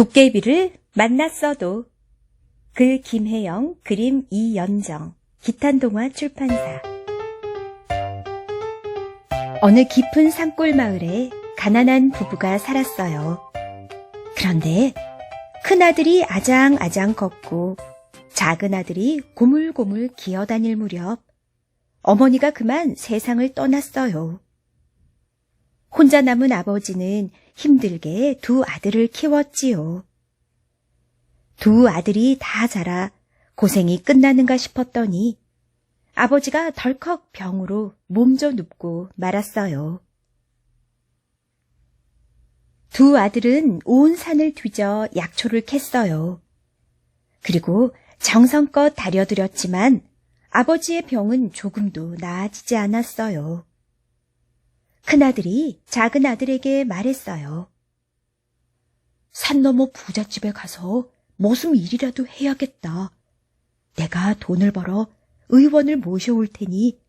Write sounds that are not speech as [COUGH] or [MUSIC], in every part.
도깨비를 만났어도 글 김혜영 그림 이연정 기탄동화 출판사 어느 깊은 산골 마을에 가난한 부부가 살았어요. 그런데 큰아들이 아장아장 걷고 작은 아들이 고물고물 기어다닐 무렵 어머니가 그만 세상을 떠났어요. 혼자 남은 아버지는 힘들게 두 아들을 키웠지요. 두 아들이 다 자라 고생이 끝나는가 싶었더니 아버지가 덜컥 병으로 몸져 눕고 말았어요. 두 아들은 온 산을 뒤져 약초를 캤어요. 그리고 정성껏 다려드렸지만 아버지의 병은 조금도 나아지지 않았어요. 큰아들이 작은 아들에게 말했어요. 산 너머 부잣집에 가서 무슨 일이라도 해야겠다. 내가 돈을 벌어 의원을 모셔올 테니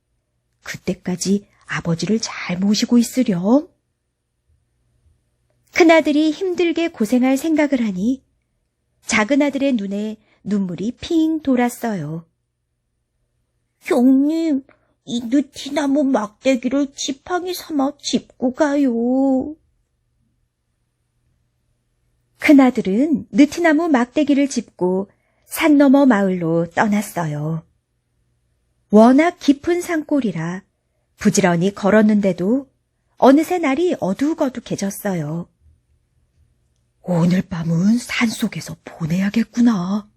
그때까지 아버지를 잘 모시고 있으렴. 큰아들이 힘들게 고생할 생각을 하니 작은 아들의 눈에 눈물이 핑 돌았어요. 형님, 이 느티나무 막대기를 지팡이 삼아 짚고 가요. 큰아들은 느티나무 막대기를 짚고 산 너머 마을로 떠났어요. 워낙 깊은 산골이라 부지런히 걸었는데도 어느새 날이 어둑어둑해졌어요. 오늘 밤은 산속에서 보내야겠구나.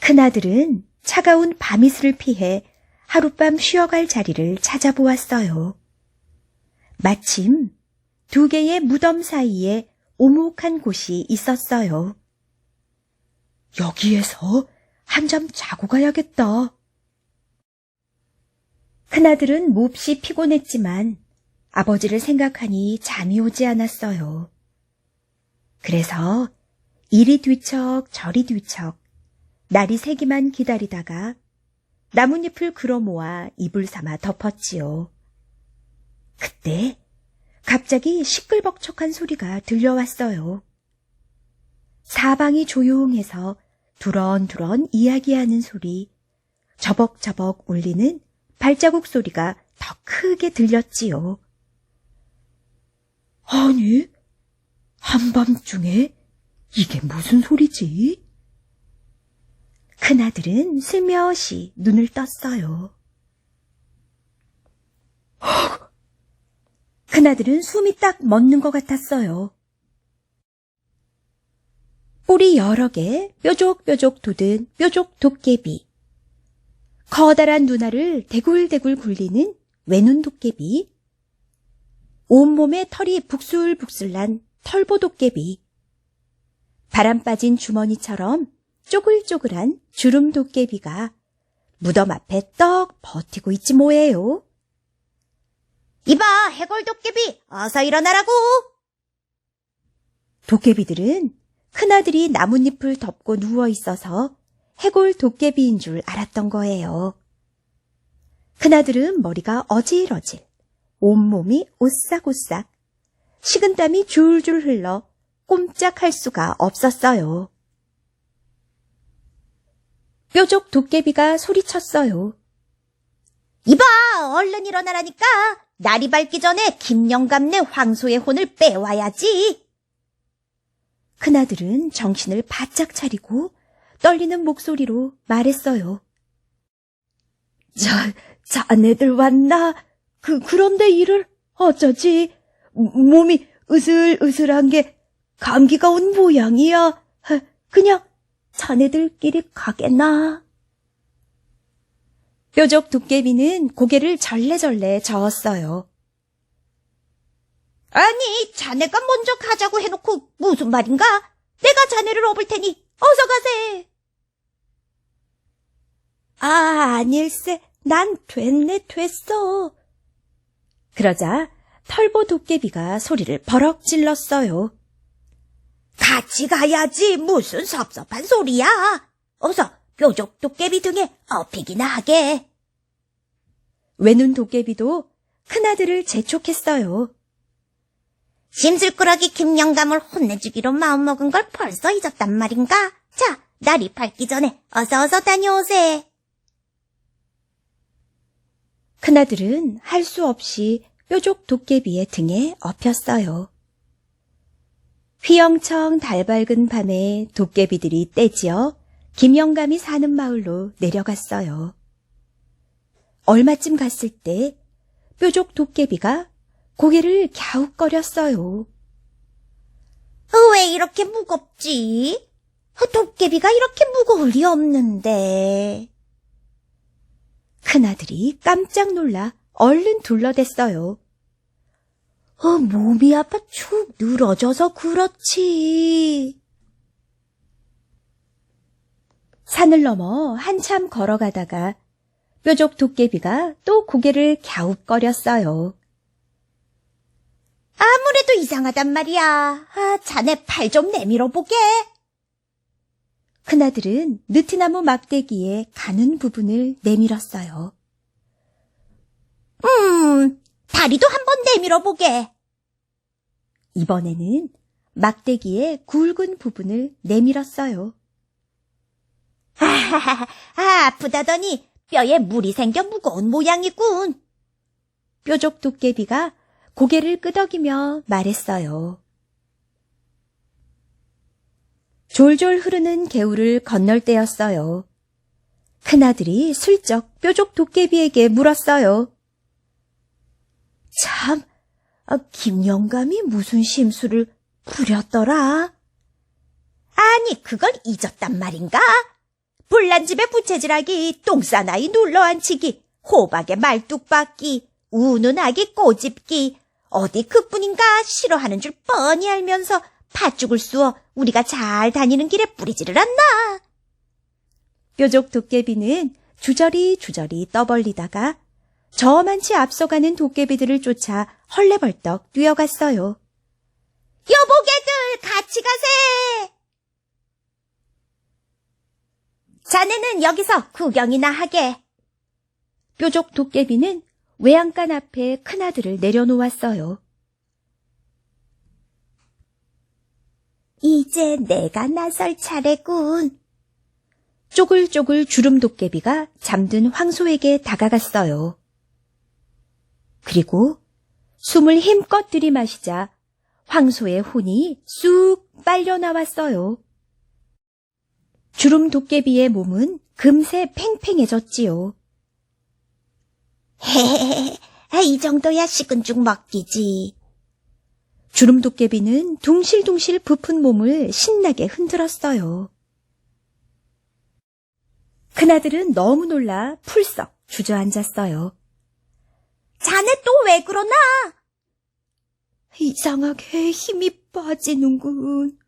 큰아들은 차가운 밤이슬을 피해 하룻밤 쉬어갈 자리를 찾아보았어요. 마침 두 개의 무덤 사이에 오목한 곳이 있었어요. 여기에서 한잠 자고 가야겠다. 큰아들은 몹시 피곤했지만 아버지를 생각하니 잠이 오지 않았어요. 그래서 이리 뒤척 저리 뒤척 날이 새기만 기다리다가 나뭇잎을 걸어 모아 이불 삼아 덮었지요. 그때 갑자기 시끌벅적한 소리가 들려왔어요. 사방이 조용해서 두런두런 이야기하는 소리, 저벅저벅 울리는 발자국 소리가 더 크게 들렸지요. 아니, 한밤중에 이게 무슨 소리지? 큰아들은 슬며시 눈을 떴어요. [GASPS] 큰아들은 숨이 딱 멎는 것 같았어요. 뿔이 여러 개 뾰족뾰족 돋은 뾰족 도깨비. 커다란 눈알을 대굴대굴 굴리는 외눈 도깨비. 온몸에 털이 북슬북슬 난 털보 도깨비. 바람 빠진 주머니처럼 쪼글쪼글한 주름 도깨비가 무덤 앞에 떡 버티고 있지 뭐예요. 이봐, 해골 도깨비, 어서 일어나라고! 도깨비들은 큰아들이 나뭇잎을 덮고 누워 있어서 해골 도깨비인 줄 알았던 거예요. 큰아들은 머리가 어질어질, 온몸이 오싹오싹, 식은땀이 줄줄 흘러 꼼짝할 수가 없었어요. 뾰족 도깨비가 소리쳤어요. 이봐, 얼른 일어나라니까. 날이 밝기 전에 김영감네 황소의 혼을 빼와야지. 큰아들은 정신을 바짝 차리고 떨리는 목소리로 말했어요. 자, 자네들 왔나? 그, 그런데 이를 어쩌지? 몸이 으슬으슬한 게 감기가 온 모양이야. 그냥 자네들끼리 가겠나? 뾰족 도깨비는 고개를 절레절레 저었어요. 아니, 자네가 먼저 가자고 해놓고 무슨 말인가? 내가 자네를 업을 테니 어서 가세. 아, 아닐세. 난 됐네, 됐어. 그러자 털보 도깨비가 소리를 버럭 질렀어요. 같이 가야지. 무슨 섭섭한 소리야. 어서 뾰족 도깨비 등에 업히기나 하게. 외눈 도깨비도 큰아들을 재촉했어요. 심술꾸러기 김영감을 혼내주기로 마음먹은 걸 벌써 잊었단 말인가? 자, 날이 밝기 전에 어서 어서 다녀오세. 큰아들은 할 수 없이 뾰족 도깨비의 등에 엎였어요. 휘영청 달밝은 밤에 도깨비들이 떼지어 김영감이 사는 마을로 내려갔어요. 얼마쯤 갔을 때 뾰족 도깨비가 고개를 갸웃거렸어요. 어, 왜 이렇게 무겁지? 어, 도깨비가 이렇게 무거울 리 없는데. 큰아들이 깜짝 놀라 얼른 둘러댔어요. 어, 몸이 아파 축 늘어져서 그렇지. 산을 넘어 한참 걸어가다가 뾰족 도깨비가 또 고개를 갸웃거렸어요. 아무래도 이상하단 말이야. 아, 자네 팔 좀 내밀어 보게. 큰아들은 느티나무 막대기에 가는 부분을 내밀었어요. 음, 다리도 한번 내밀어 보게. 이번에는 막대기의 굵은 부분을 내밀었어요. [LAUGHS] 아, 아프다더니 뼈에 물이 생겨 무거운 모양이군. 뾰족 도깨비가 고개를 끄덕이며 말했어요. 졸졸 흐르는 개울을 건널 때였어요. 큰아들이 슬쩍 뾰족 도깨비에게 물었어요. 참, 아, 김영감이 무슨 심수를 부렸더라? 아니, 그걸 잊었단 말인가? 불난 집에 부채질하기, 똥싸나이 눌러앉히기, 호박에 말뚝박기, 우는 아기 꼬집기, 어디 그뿐인가 싫어하는 줄 뻔히 알면서 팥죽을 쑤어 우리가 잘 다니는 길에 뿌리지를 않나? 뾰족 도깨비는 주저리 주저리 떠벌리다가 저만치 앞서가는 도깨비들을 쫓아 헐레벌떡 뛰어갔어요. 여보게들 같이 가세! 자네는 여기서 구경이나 하게. 뾰족 도깨비는 외양간 앞에 큰아들을 내려놓았어요. 이제 내가 나설 차례군. 쪼글쪼글 주름 도깨비가 잠든 황소에게 다가갔어요. 그리고 숨을 힘껏 들이마시자 황소의 혼이 쑥 빨려 나왔어요. 주름 도깨비의 몸은 금세 팽팽해졌지요. 헤헤헤, 아, 이 정도야 식은 죽 먹기지. 주름 도깨비는 둥실둥실 부푼 몸을 신나게 흔들었어요. 큰아들은 너무 놀라 풀썩 주저앉았어요. 자네 또 왜 그러나? 이상하게 힘이 빠지는군.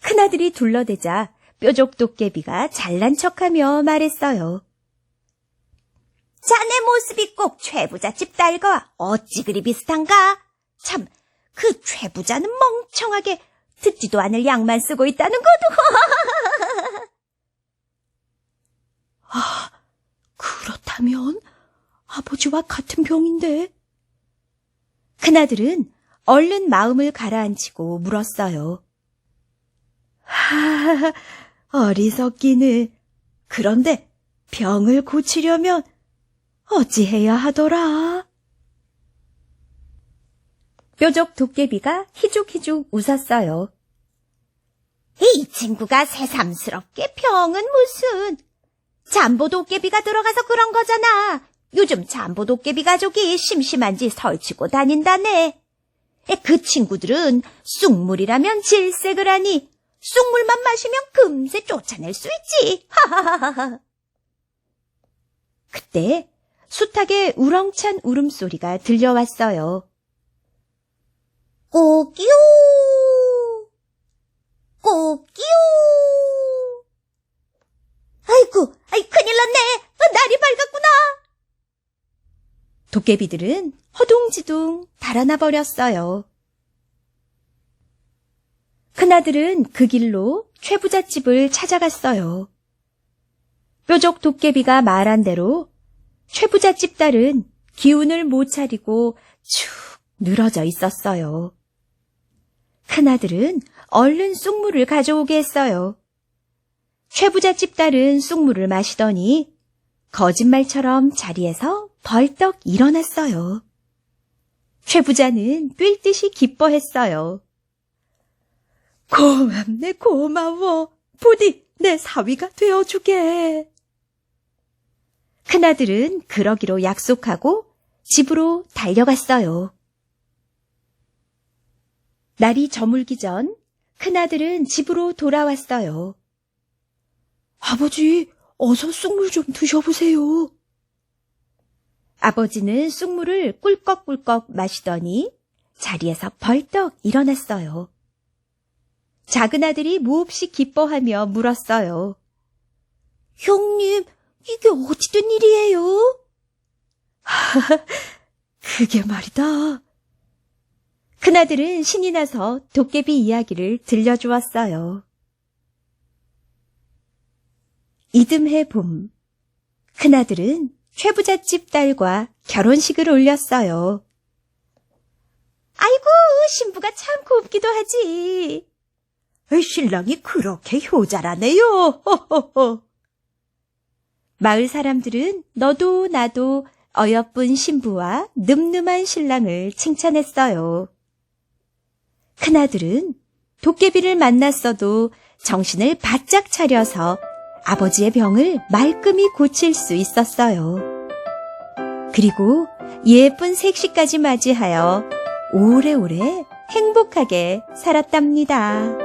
큰아들이 둘러대자 뾰족 도깨비가 잘난 척하며 말했어요. 자네 모습이 꼭 최부자집 딸과 어찌 그리 비슷한가? 참, 그 최부자는 멍청하게 듣지도 않을 양만 쓰고 있다는 것도. [LAUGHS] 그렇다면 아버지와 같은 병인데. 큰아들은 얼른 마음을 가라앉히고 물었어요. 하, 어리석기는. 그런데 병을 고치려면 어찌해야 하더라? 뾰족 도깨비가 희죽희죽 웃었어요. 이 친구가 새삼스럽게 병은 무슨. 잠보 도깨비가 들어가서 그런 거잖아. 요즘 잠보 도깨비 가족이 심심한지 설치고 다닌다네. 에, 그 친구들은 쑥물이라면 질색을 하니 쑥물만 마시면 금세 쫓아낼 수 있지. 하하하하. 그때 숱하게 우렁찬 울음소리가 들려왔어요. 꼬끼요. 꼬끼요. 아이고, 아이 큰일 났네. 어, 날이 밝았구나. 도깨비들은 허둥지둥 달아나 버렸어요. 큰아들은 그 길로 최부잣집을 찾아갔어요. 뾰족 도깨비가 말한 대로 최부잣집 딸은 기운을 못 차리고 축 늘어져 있었어요. 큰아들은 얼른 쑥물을 가져오게 했어요. 쇠부잣집 딸은 쑥물을 마시더니 거짓말처럼 자리에서 벌떡 일어났어요. 최 부자는 뛸 듯이 기뻐했어요. 고맙네, 고마워. 부디 내 사위가 되어주게. 큰아들은 그러기로 약속하고 집으로 달려갔어요. 날이 저물기 전 큰아들은 집으로 돌아왔어요. 아버지, 어서 쑥물 좀 드셔보세요. 아버지는 쑥물을 꿀꺽꿀꺽 마시더니 자리에서 벌떡 일어났어요. 작은 아들이 몹시 기뻐하며 물었어요. 형님, 이게 어찌 된 일이에요? [LAUGHS] 그게 말이다. 큰아들은 신이 나서 도깨비 이야기를 들려주었어요. 이듬해 봄, 큰아들은 최부잣집 딸과 결혼식을 올렸어요. 아이고, 신부가 참 곱기도 하지. 신랑이 그렇게 효자라네요. 호호호. 마을 사람들은 너도 나도 어여쁜 신부와 늠름한 신랑을 칭찬했어요. 큰아들은 도깨비를 만났어도 정신을 바짝 차려서 아버지의 병을 말끔히 고칠 수 있었어요. 그리고 예쁜 색시까지 맞이하여 오래오래 행복하게 살았답니다.